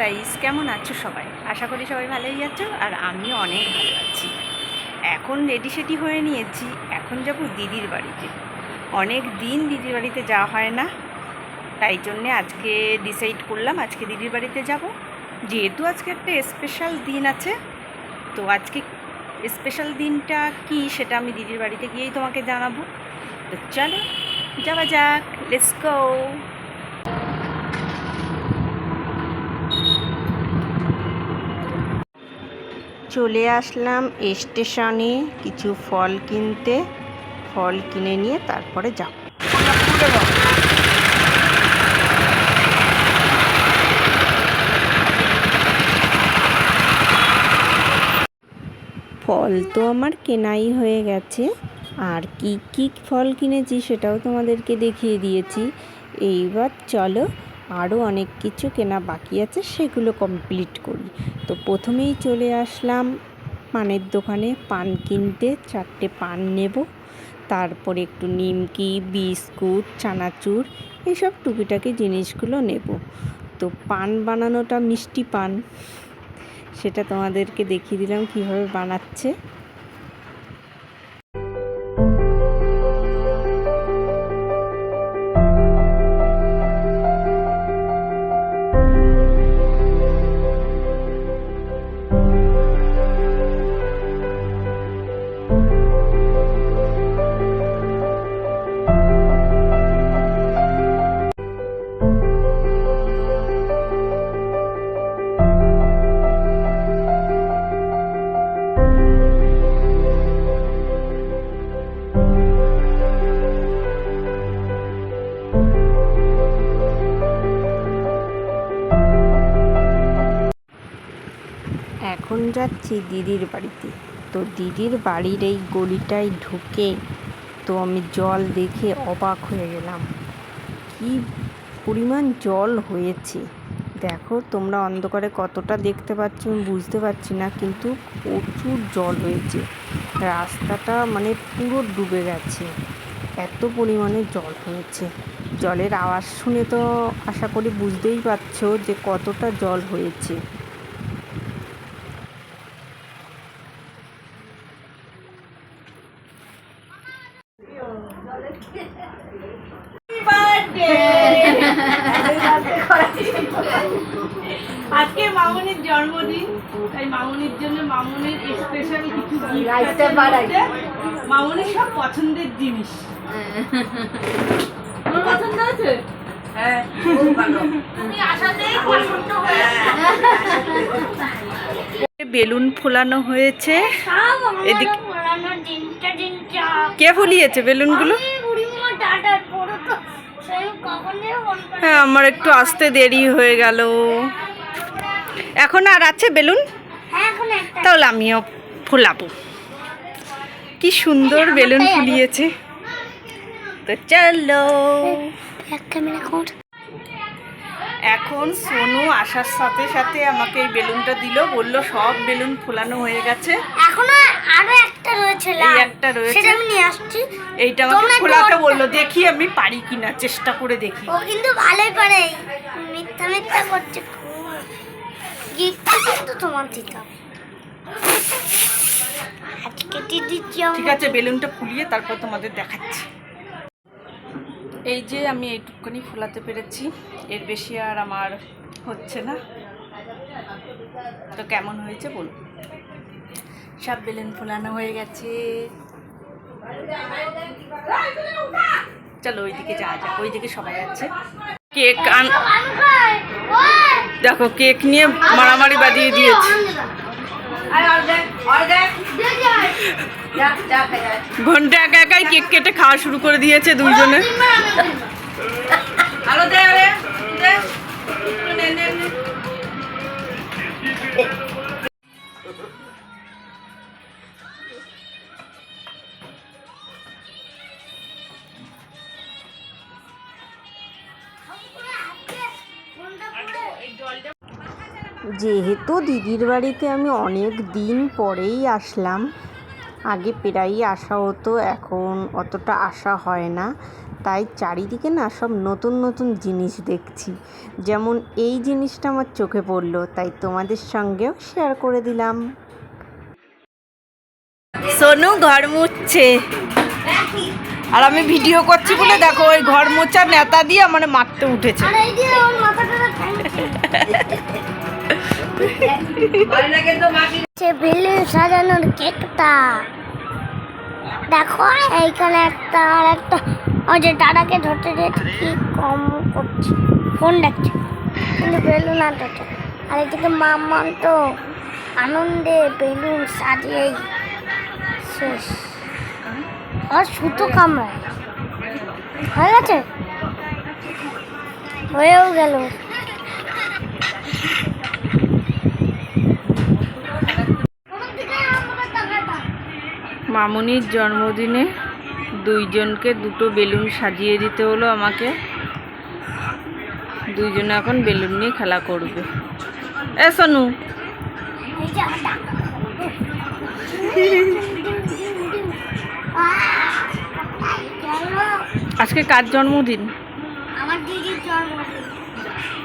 Guys কেমন আছো সবাই? আশা করি সবাই ভালোই আছো আর আমি অনেক ভালো আছি। এখন রেডি সেডি হয়ে নিয়েছি। এখন যাব দিদির বাড়িতে। অনেক দিন দিদির বাড়িতে যাওয়া হয় না। তাই জন্যে আজকে ডিসাইড করলাম আজকে দিদির বাড়িতে যাব। যেহেতু আজকে একটা স্পেশাল দিন আছে, তো আজকে স্পেশাল দিনটা কি সেটা আমি দিদির বাড়িতে গিয়েই তোমাকে জানাব। তো চলো, যাওয়া যাক। লেটস গো চলে আসলাম স্টেশনে কিছু ফল কিনতে। ফল কিনে নিয়ে তারপরে যাব। ফল তো আমার কেনাই হয়ে গেছে। আর কি কি ফল কিনেছি সেটাও তোমাদেরকে দেখিয়ে দিয়েছি। এইবার চলো আরও অনেক কিছু কেনা বাকি আছে, সেগুলো কমপ্লিট করি। তো প্রথমেই চলে আসলাম পানের দোকানে, পান কিনতে। চারটে পান নেব, তারপরে একটু নিমকি, বিস্কুট, চানাচুর এইসব টুকিটাকি জিনিসগুলো নেব। তো পান বানানোটা মিষ্টি পান। সেটা তোমাদেরকে দেখিয়ে দিলাম কীভাবে বানাচ্ছে। এখন যাচ্ছি দিদির বাড়িতে। তো দিদির বাড়ির এই গলিটায় ঢুকে তো আমি জল দেখে অবাক হয়ে গেলাম। কি পরিমাণ জল হয়েছে? দেখো, তোমরা অন্ধকারে কতটা দেখতে পাচ্ছ, আমি বুঝতে পারছি না, কিন্তু প্রচুর জল হয়েছে। রাস্তাটা মানে পুরো ডুবে গেছে। এত পরিমাণে জল হয়েছে। জলের আওয়াজ শুনে তো আশা করি বুঝতেই পারছ যে কতটা জল হয়েছে আজকে মামুনির জন্মদিন। তাই মামুনির জন্য মামুনির স্পেশাল কিছু বলতে, সব পছন্দের জিনিস। তোমার পছন্দ আছে হ্যাঁ বেলুন ফোলানো হয়েছে। এদিকে কে ফুলিয়েছে বেলুনগুলো? হ্যাঁ আমার একটু আসতে দেরি হয়ে গেল। এখন আর আছে বেলুন? তাহলে আমিও ফোলাবো। কি সুন্দর বেলুন ফুলিয়েছে। তো চলো। এখন সোনু আসার সাথে সাথে আমাকে এই বেলুনটা দিল বলল সব বেলুন ফোলানো হয়ে গেছে। এখনও আরও একটা রয়েছে এই একটা রয়েছে। সেটা আমি নিয়ে আসছি। এইটা আমাকে তোমরা ফোলাতে বলল দেখি আমি পারি কিনা চেষ্টা করে দেখি। ও কিন্তু ভালোই পারে। মিথ্যা মিথ্যা করছে। গিফটটা কিন্তু তোমার দিতে হবে আজকে দিদি ঠিক আছে বেলুনটা ফুলিয়ে তারপর তোমাদের দেখাচ্ছি। এই যে আমি এইটুকুনি ফোলাতে পেরেছি। এর বেশি আর আমার হচ্ছে না। তো কেমন হয়েছে বলুন সব বেলুন ফোলানো হয়ে গেছে। চলো ওইদিকে যাওয়া যাক ওইদিকে সবাই আছে। কেক আন দেখো, কেক নিয়ে মারামারি বাজিয়ে দিয়েছে। ঘণ্টা একা একাই কেক কেটে খাওয়া শুরু করে দিয়েছে দুজনে আলো দে। যেহেতু দিদির বাড়িতে আমি অনেক দিন পরেই আসলাম। আগে প্রায়ই আসা হতো এখন অতটা আসা হয় না। তাই চারিদিকে না সব নতুন নতুন জিনিস দেখছি। যেমন এই জিনিসটা আমার চোখে পড়ল তাই তোমাদের সঙ্গেও শেয়ার করে দিলাম। সোনু ঘর মুছছে। আর আমি ভিডিও করছি বলে দেখো ওই ঘর মোছা নেতা দিয়ে আমার মারতে উঠেছে। বেলুন সাজানোর কেকটা। দেখো, এইখানে একটা আর একটা। ওই যে দাদাকে ধরতে যেতে কি কম করছে। ফোন দেখছে কিন্তু বেলুন আর ধরছে আর এদিকে মাম্মাম তো আনন্দে বেলুন সাজিয়েই শেষ। আর সুতো কামড়ায়। হয়ে গেছে? হয়েও গেল। মামুনির জন্মদিনে দুইজনকে দুটো বেলুন সাজিয়ে দিতে হলো আমাকে। দুইজনে এখন বেলুন নিয়ে খেলা করবে। এ সোনু। আজকে কার জন্মদিন?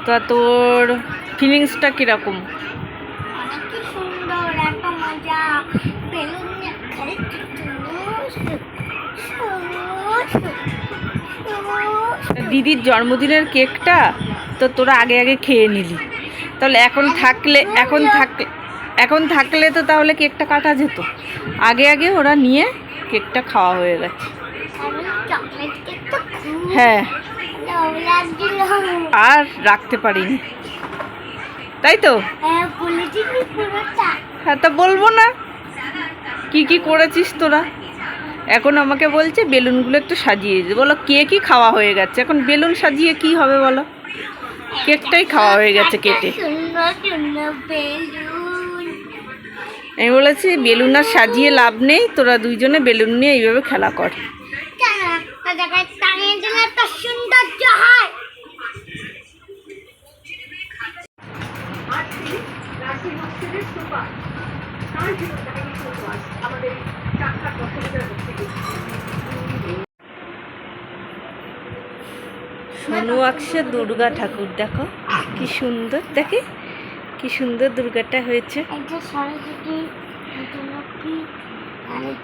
তা তোর ফিলিংসটা কীরকম? দিদির জন্মদিনের কেকটা তো তোরা আগে আগে খেয়ে নিলি। তাহলে এখন থাকলে এখন থাকলে এখন থাকলে তো তাহলে কেকটা কাটা যেত। আগে আগে ওরা নিয়ে কেকটা খাওয়া হয়ে গেছে। হ্যাঁ। আর রাখতে পারিনি। তাই তো? হ্যাঁ তা বলব না। কি কি করেছিস তোরা? এখন আমাকে বলছে, বেলুনগুলো একটু সাজিয়ে দিতে বলো কেকই খাওয়া হয়ে গেছে? এখন বেলুন সাজিয়ে কি হবে বলো? কেকটাই খাওয়া হয়ে গেছে কেটে। আমি বলেছি, বেলুন আর সাজিয়ে লাভ নেই, তোরা দুইজনে বেলুন নিয়ে এইভাবে খেলা কর। কেন সোনু আঁকছে দুর্গা ঠাকুর দেখো কি সুন্দর দেখে কি সুন্দর দুর্গাটা হয়েছে। এটা সরস্বতী লক্ষ্মী হয়।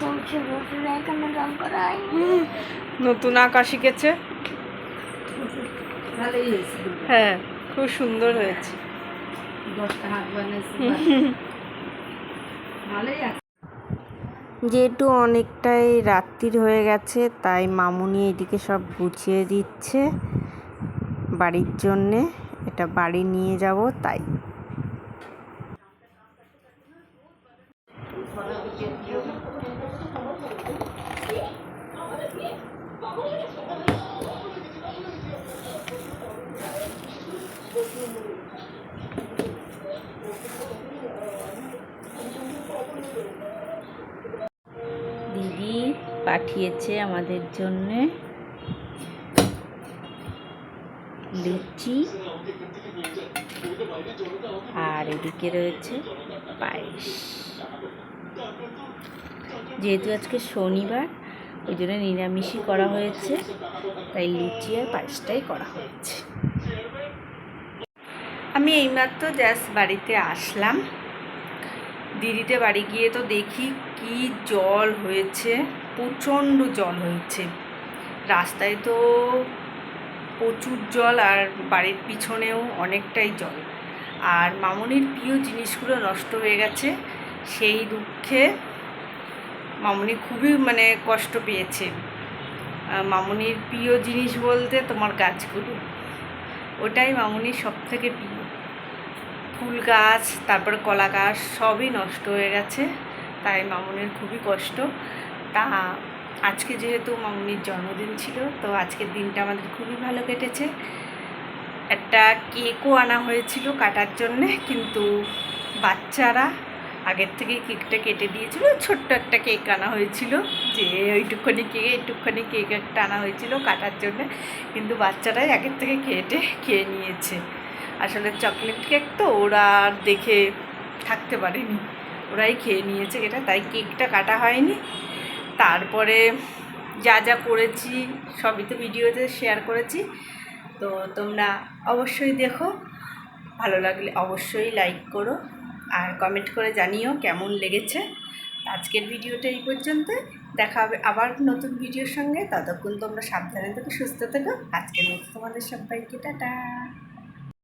নতুন আঁকা শিখেছে। হ্যাঁ খুব সুন্দর হয়েছে। যেহেতু অনেকটাই রাত্রির হয়ে গেছে, তাই মামুনি এদিকে সব গুছিয়ে দিচ্ছে। বাড়ির জন্যে এটা বাড়ি নিয়ে যাব, তাই। পাঠিয়েছে আমাদের জন্যে। লুচি। আর এদিকে রয়েছে পায়েস। যেহেতু আজকে শনিবার, ওই জন্য নিরামিষই করা হয়েছে, তাই লুচি আর পায়েসটাই করা হয়েছে। আমি এইমাত্র জাস্ট বাড়িতে আসলাম। দিদিতে বাড়ি গিয়ে তো দেখি কি জল হয়েছে। প্রচণ্ড জল হয়েছে। রাস্তায় তো প্রচুর জল আর বাড়ির পিছনেও অনেকটাই জল। আর মামনির প্রিয় জিনিসগুলো নষ্ট হয়ে গেছে। সেই দুঃখে মামনি খুবই মানে কষ্ট পেয়েছে। মামনির প্রিয় জিনিস বলতে তোমার গাছগুলো। ওটাই মামনির সব থেকে প্রিয়। ফুল গাছ, তারপর কলা গাছ সবই নষ্ট হয়ে গেছে। তাই মামুনির খুবই কষ্ট। তা আজকে যেহেতু মামুনির জন্মদিন ছিল, তো আজকের দিনটা আমাদের খুবই ভালো কেটেছে। একটা কেকও আনা হয়েছিল কাটার জন্যে, কিন্তু বাচ্চারা আগের থেকেই কেকটা কেটে দিয়েছিল। ছোট্ট একটা কেক আনা হয়েছিল, যে ওইটুখানি কেক এইটুখানি কেক একটা আনা হয়েছিল কাটার জন্যে, কিন্তু বাচ্চারাই আগের থেকে কেটে খেয়ে নিয়েছে। আসলে চকলেট কেক তো ওরা আর দেখে থাকতে পারেনি। ওরাই খেয়ে নিয়েছে এটা, তাই কেকটা কাটা হয়নি। তারপরে যা যা করেছি, সবই তো ভিডিওতে শেয়ার করেছি। তো তোমরা অবশ্যই দেখো, ভালো লাগলে অবশ্যই লাইক করো আর কমেন্ট করে জানিও কেমন লেগেছে। আজকের ভিডিওটা এই পর্যন্ত। দেখা হবে আবার নতুন ভিডিওর সঙ্গে। ততক্ষণ তোমরা সাবধানে থেকো, সুস্থ থেকো। আজকের মতো তোমাদের সবাইকে, টাটা।